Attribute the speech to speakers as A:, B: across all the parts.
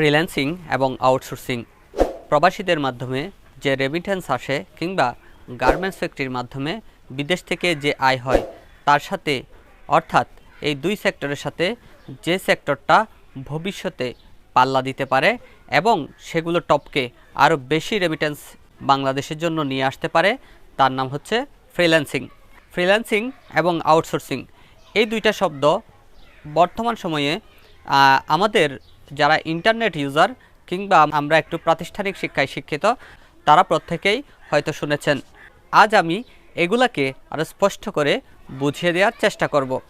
A: Freelancing এবং outsourcing. প্রবাসীদের মাধ্যমে যে রেমিটেন্স আসে কিংবা গার্মেন্টস ফ্যাক্টরির মাধ্যমে বিদেশ থেকে যে আয় হয়, তার সাথে, অর্থাৎ এই দুই সেক্টরের সাথে যে সেক্টরটা ভবিষ্যতে পাল্লা দিতে পারে এবং সেগুলো টপকে আরও বেশি রেমিটেন্স বাংলাদেশের জন্য নিয়ে আসতে পারে, তার নাম হচ্ছে ফ্রিল্যান্সিং ফ্রিল্যান্সিং এবং আউটসোর্সিং, এই দুইটা শব্দ বর্তমান সময়ে আমাদের যারা ইন্টারনেট ইউজার কিংবা আমরা একটু প্রাতিষ্ঠানিক শিক্ষায় শিক্ষিত, তারা প্রত্যেকেই হয়তো শুনেছেন। আজ আমি এগুলাকে আরও স্পষ্ট করে বুঝিয়ে দেওয়ার চেষ্টা করব।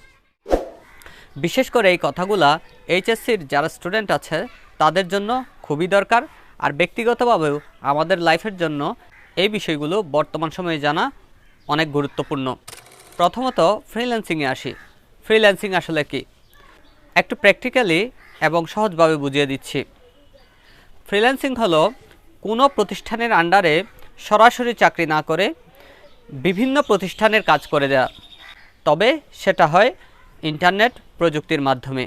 A: বিশেষ করে এই কথাগুলা এইচএসসির যারা স্টুডেন্ট আছে, তাদের জন্য খুবই দরকার। আর ব্যক্তিগতভাবেও আমাদের লাইফের জন্য এই বিষয়গুলো বর্তমান সময়ে জানা অনেক গুরুত্বপূর্ণ। প্রথমত ফ্রিল্যান্সিংয়ে আসি। ফ্রিল্যান্সিং আসলে কি? একটু প্র্যাকটিক্যালি এবং সহজভাবে বুঝিয়ে দিচ্ছি। ফ্রিল্যান্সিং হলো কোনো প্রতিষ্ঠানের আন্ডারে সরাসরি চাকরি না করে বিভিন্ন প্রতিষ্ঠানের কাজ করে দেওয়া তবে সেটা হয় ইন্টারনেট প্রযুক্তির মাধ্যমে।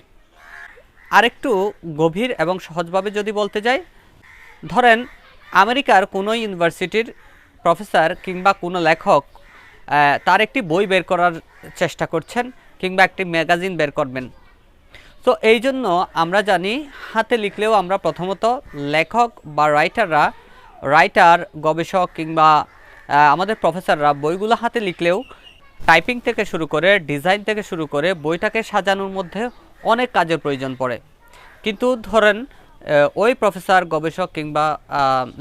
A: আরেকটু গভীর এবং সহজভাবে যদি বলতে যাই, ধরেন আমেরিকার কোনো ইউনিভার্সিটির প্রফেসর কিংবা কোনো লেখক তার একটি বই বের করার চেষ্টা করছেন কিংবা একটি ম্যাগাজিন বের করবেন। তো এই জন্য আমরা জানি, হাতে লিখলেও আমরা প্রথমত লেখক বা রাইটাররা রাইটার গবেষক কিংবা আমাদের প্রফেসররা বইগুলো হাতে লিখলেও টাইপিং থেকে শুরু করে ডিজাইন থেকে শুরু করে বইটাকে সাজানোর মধ্যে অনেক কাজের প্রয়োজন পড়ে। কিন্তু ধরেন ওই প্রফেসর গবেষক কিংবা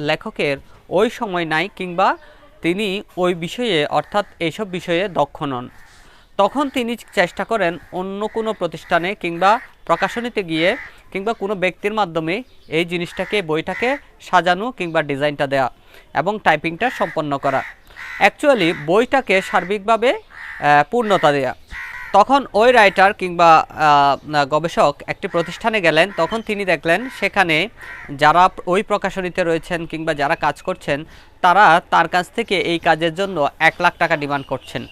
A: লেখকের ওই সময় নাই কিংবা তিনি ওই বিষয়ে, অর্থাৎ এইসব বিষয়ে দক্ষ নন। তখন তিনি চেষ্টা করেন অন্য কোনো প্রতিষ্ঠানে কিংবা প্রকাশনীতে গিয়ে কিংবা কোনো ব্যক্তির মাধ্যমে এই জিনিসটাকে, বইটাকে সাজানো কিংবা ডিজাইনটা দেওয়া এবং টাইপিংটা সম্পন্ন করা। অ্যাকচুয়ালি বইটাকে সার্বিকভাবে পূর্ণতা দেয়া। তখন ওই রাইটার কিংবা গবেষক একটি প্রতিষ্ঠানে গেলেন। তখন তিনি দেখলেন সেখানে যারা ওই প্রকাশনীতে রয়েছেন কিংবা যারা কাজ করছেন, তারা তার কাছ থেকে এই কাজের জন্য এক লাখ টাকা ডিমান্ড করছেন।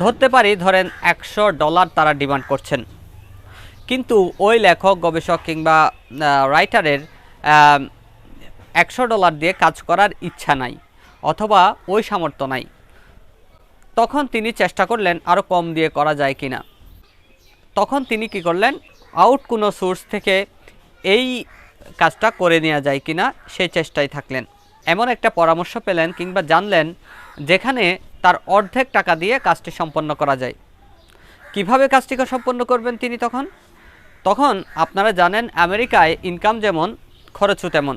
A: ধরতে পারি, ধরেন একশো ডলার তারা ডিমান্ড করছেন। কিন্তু ওই লেখক, গবেষক কিংবা রাইটারের একশো ডলার দিয়ে কাজ করার ইচ্ছা নাই অথবা ওই সামর্থ্য নাই। তখন তিনি চেষ্টা করলেন আরও কম দিয়ে করা যায় কি না তখন তিনি কি করলেন, আউট কোনো সোর্স থেকে এই কাজটা করে নেওয়া যায় কি না সেই চেষ্টায় থাকলেন। এমন একটা পরামর্শ পেলেন কিংবা জানলেন যেখানে তার অর্ধেক টাকা দিয়ে কাজটি সম্পন্ন করা যায়। কীভাবে কাজটিকে সম্পন্ন করবেন তিনি তখন? তখন আপনারা জানেন আমেরিকায় ইনকাম যেমন খরচও তেমন।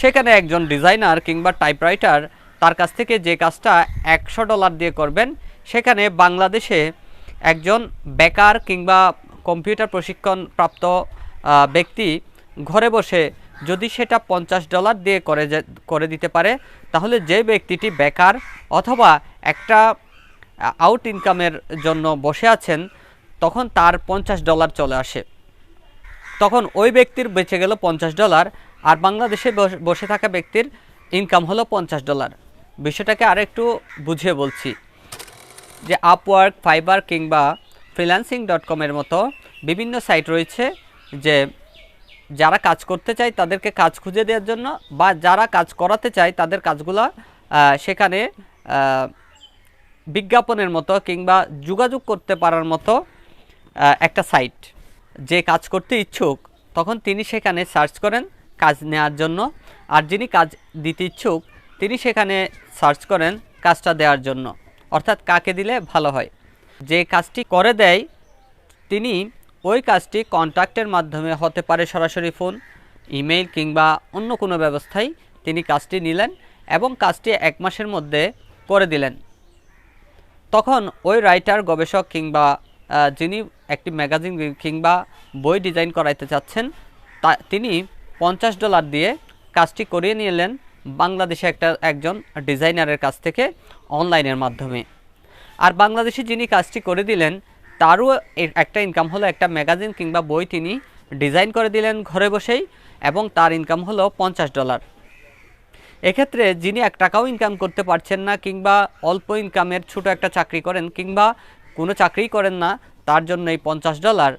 A: সেখানে একজন ডিজাইনার কিংবা টাইপরাইটার তার কাছ থেকে যে কাজটা একশো ডলার দিয়ে করবেন, সেখানে বাংলাদেশে একজন বেকার কিংবা কম্পিউটার প্রশিক্ষণ প্রাপ্ত ব্যক্তি ঘরে বসে যদি সেটা পঞ্চাশ ডলার দিয়ে করে করে দিতে পারে, তাহলে যে ব্যক্তিটি বেকার অথবা একটা আউট ইনকামের জন্য বসে আছেন, তখন তার পঞ্চাশ ডলার চলে আসে। তখন ওই ব্যক্তির বেঁচে গেল পঞ্চাশ ডলার, আর বাংলাদেশে বস- বসে থাকা ব্যক্তির ইনকাম হলো পঞ্চাশ ডলার। বিষয়টাকে আরেকটু বুঝিয়ে বলছি যে আপওয়ার্ক ফাইবার কিংবা ফ্রিল্যান্সিং ডট কমের মতো বিভিন্ন সাইট রয়েছে যে যারা কাজ করতে চায় তাদেরকে কাজ খুঁজে দেওয়ার জন্য বা যারা কাজ করাতে চায় তাদের কাজগুলো সেখানে বিজ্ঞাপনের মতো কিংবা যোগাযোগ করতে পারার মতো একটা সাইট যে কাজ করতে ইচ্ছুক, তখন তিনি সেখানে সার্চ করেন কাজ নেওয়ার জন্য। আর যিনি কাজ দিতে ইচ্ছুক, তিনি সেখানে সার্চ করেন কাজটা দেওয়ার জন্য। অর্থাৎ কাকে দিলে ভালো হয়। যে কাজটি করে দেয়, তিনি ওই কাজটি কন্ট্যাক্টের মাধ্যমে হতে পারে সরাসরি ফোন, ইমেইল কিংবা অন্য কোনো ব্যবস্থায় তিনি কাজটি নিলেন এবং কাজটি এক মাসের মধ্যে করে দিলেন। তখন ওই রাইটার, গবেষক কিংবা যিনি একটি ম্যাগাজিন কিংবা বই ডিজাইন করাইতে চাচ্ছেন, তা, তিনি পঞ্চাশ ডলার দিয়ে কাজটি করিয়ে নিলেন বাংলাদেশে একটা, একজন ডিজাইনারের কাছ থেকে অনলাইনের মাধ্যমে। আর বাংলাদেশে যিনি কাজটি করে দিলেন তারও একটা ইনকাম হলো একটা ম্যাগাজিন কিংবা বই তিনি ডিজাইন করে দিলেন ঘরে বসেই এবং তার ইনকাম হলো পঞ্চাশ ডলার এক্ষেত্রে যিনি এক টাকাও ইনকাম করতে পারছেন না কিংবা অল্প ইনকামের ছোট একটা চাকরি করেন কিংবা কোনো চাকরিই করেন না, তার জন্য এই পঞ্চাশ ডলার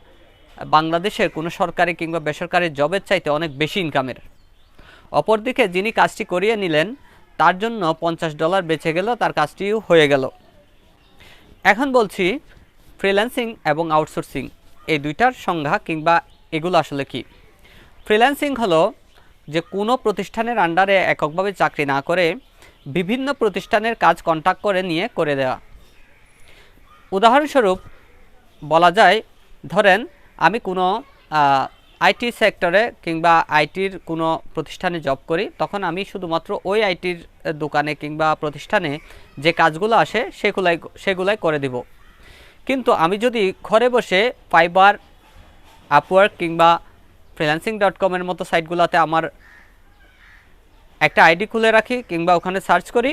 A: বাংলাদেশের কোনো সরকারি কিংবা বেসরকারি জবের চাইতে অনেক বেশি ইনকামের অপরদিকে যিনি কাজটি করিয়ে নিলেন, তার জন্য পঞ্চাশ ডলার বেঁচে গেল, তার কাজটিও হয়ে গেল। এখন বলছি ফ্রিল্যান্সিং এবং আউটসোর্সিং, এই দুইটার সংজ্ঞা কিংবা এগুলো আসলে কি? ফ্রিল্যান্সিং হলো যে কোনো প্রতিষ্ঠানের আন্ডারে এককভাবে চাকরি না করে বিভিন্ন প্রতিষ্ঠানের কাজ কন্ট্যাক্ট করে নিয়ে করে দেওয়া। উদাহরণস্বরূপ বলা যায়, ধরেন আমি কোনো আইটি সেক্টরে কিংবা আইটির কোনো প্রতিষ্ঠানে জব করি, তখন আমি শুধুমাত্র ওই আইটির দোকানে কিংবা প্রতিষ্ঠানে যে কাজগুলো আসে সেগুলাই সেগুলাই করে দিব। কিন্তু আমি যদি ঘরে বসে ফাইবার আপওয়ার্ক কিংবা ফ্রিল্যান্সিং ডট কমের মতো সাইটগুলোতে আমার একটা আইডি খুলে রাখি কিংবা ওখানে সার্চ করি,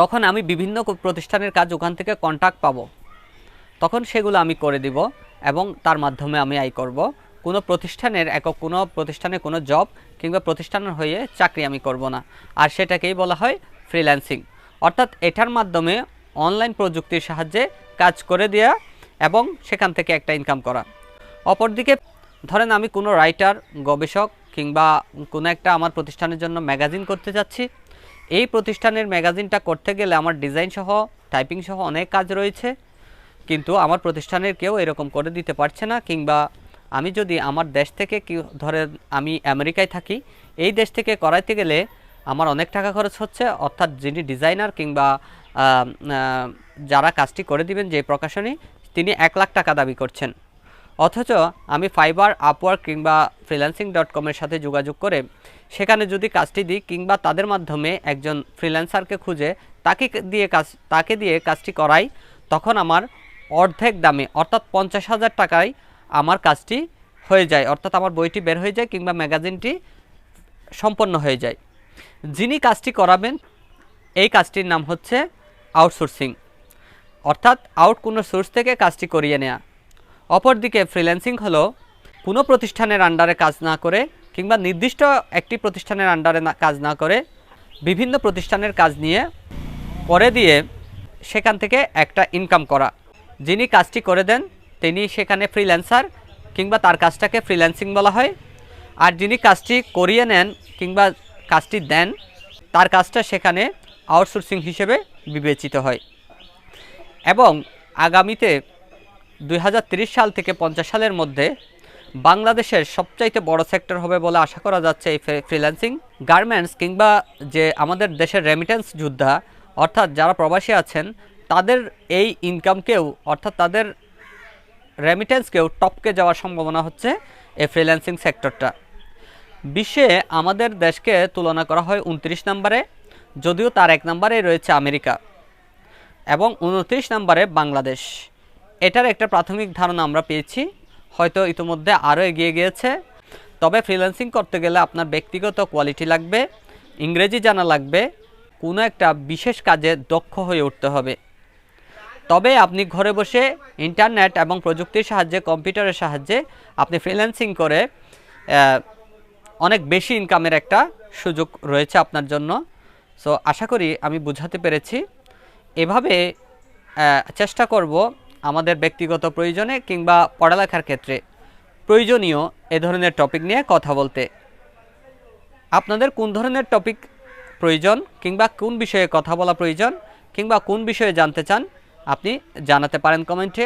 A: তখন আমি বিভিন্ন প্রতিষ্ঠানের কাজ ওখান থেকে কন্ট্যাক্ট পাবো। তখন সেগুলো আমি করে দিব এবং তার মাধ্যমে আমি আয় করব। কোনো প্রতিষ্ঠানের একক, কোনো প্রতিষ্ঠানে কোনো জব কিংবা প্রতিষ্ঠানের হয়ে চাকরি আমি করব না। আর সেটাকেই বলা হয় ফ্রিল্যান্সিং অর্থাৎ এটার মাধ্যমে অনলাইন প্রযুক্তির সাহায্যে কাজ করে দেওয়া এবং সেখান থেকে একটা ইনকাম করা। অপরদিকে, ধরেন আমি কোনো রাইটার গবেষক কিংবা কোনো একটা আমার প্রতিষ্ঠানের জন্য ম্যাগাজিন করতে যাচ্ছি এই প্রতিষ্ঠানের ম্যাগাজিনটা করতে গেলে আমার ডিজাইন সহ টাইপিং সহ অনেক কাজ রয়েছে। কিন্তু আমার প্রতিষ্ঠানের কেউ এরকম করে দিতে পারছে না কিংবা আমি যদি আমার দেশ থেকে কি ধরে আমি আমেরিকায় থাকি, এই দেশ থেকে করাইতে গেলে আমার অনেক টাকা খরচ হচ্ছে। অর্থাৎ যিনি ডিজাইনার কিংবা যারা কাজটি করে দিবেন যে প্রকাশনী, তিনি এক লাখ টাকা দাবি করছেন। অথচ আমি ফাইবার আপওয়ার্ক কিংবা ফ্রিল্যান্সিং ডট কমের সাথে যোগাযোগ করে সেখানে যদি কাজটি দিই কিংবা তাদের মাধ্যমে একজন ফ্রিল্যান্সারকে খুঁজে তাকে দিয়ে কাজ, তাকে দিয়ে কাজটি করাই, তখন আমার অর্ধেক দামে, অর্থাৎ পঞ্চাশ হাজার টাকায় আমার কাজটি হয়ে যায়, অর্থাৎ আমার বইটি বের হয়ে যায় কিংবা ম্যাগাজিনটি সম্পন্ন হয়ে যায়। যিনি কাজটি করাবেন, এই কাজটির নাম হচ্ছে আউটসোর্সিং। অর্থাৎ আউট কোনো সোর্স থেকে কাজটি করিয়ে নেওয়া অপরদিকে ফ্রিল্যান্সিং হলো কোনো প্রতিষ্ঠানের আন্ডারে কাজ না করে কিংবা নির্দিষ্ট একটি প্রতিষ্ঠানের আন্ডারে কাজ না করে বিভিন্ন প্রতিষ্ঠানের কাজ নিয়ে করে দিয়ে সেখান থেকে একটা ইনকাম করা। যিনি কাজটি করে দেন, তিনি সেখানে ফ্রিল্যান্সার কিংবা তার কাজটাকে ফ্রিল্যান্সিং বলা হয়। আর যিনি কাজটি করিয়ে নেন কিংবা কাজটি দেন, তার কাজটা সেখানে আউটসোর্সিং হিসেবে বিবেচিত হয়। এবং আগামীতে দুই সাল থেকে পঞ্চাশ সালের মধ্যে বাংলাদেশের সবচাইতে বড় সেক্টর হবে বলে আশা করা যাচ্ছে এই ফ্রিল্যান্সিং গার্মেন্টস কিংবা যে আমাদের দেশের রেমিটেন্স যোদ্ধা, অর্থাৎ যারা প্রবাসী আছেন, তাদের এই ইনকামকেও অর্থাৎ তাদের রেমিটেন্সকেও টপকে যাওয়ার সম্ভাবনা হচ্ছে এই ফ্রিল্যান্সিং সেক্টরটা। বিশ্বে আমাদের দেশকে তুলনা করা হয় উনত্রিশ নম্বরে। যদিও তার এক নম্বরে রয়েছে আমেরিকা এবং উনত্রিশ নম্বরে বাংলাদেশ। এটার একটা প্রাথমিক ধারণা আমরা পেয়েছি, হয়তো ইতিমধ্যে আরও এগিয়ে গিয়েছে। তবে ফ্রিল্যান্সিং করতে গেলে আপনার ব্যক্তিগত কোয়ালিটি লাগবে, ইংরেজি জানা লাগবে, কোনো একটা বিশেষ কাজে দক্ষ হয়ে উঠতে হবে। তবে আপনি ঘরে বসে ইন্টারনেট এবং প্রযুক্তির সাহায্যে, কম্পিউটারের সাহায্যে আপনি ফ্রিল্যান্সিং করে অনেক বেশি ইনকামের একটা সুযোগ রয়েছে আপনার জন্য। সো আশা করি আমি বুঝাতে পেরেছি। এভাবে চেষ্টা করব আমাদের ব্যক্তিগত প্রয়োজনে কিংবা পড়ালেখার ক্ষেত্রে প্রয়োজনীয় এ ধরনের টপিক নিয়ে কথা বলতে। আপনাদের কোন ধরনের টপিক প্রয়োজন কিংবা কোন বিষয়ে কথা বলা প্রয়োজন কিংবা কোন বিষয়ে জানতে চান, আপনি জানাতে পারেন কমেন্টে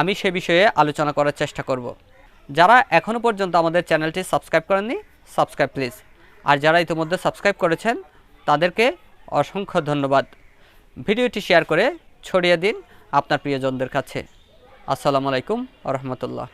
A: আমি সে বিষয়ে আলোচনা করার চেষ্টা করব। যারা এখনও পর্যন্ত আমাদের চ্যানেলটি সাবস্ক্রাইব করেননি সাবস্ক্রাইব প্লিজ আর যারা ইতিমধ্যে সাবস্ক্রাইব করেছেন তাদেরকে অসংখ্য ধন্যবাদ। ভিডিওটি শেয়ার করে ছড়িয়ে দিন আপনার প্রিয়জনদের কাছে। আসসালামু আলাইকুম রহমতুল্লাহ।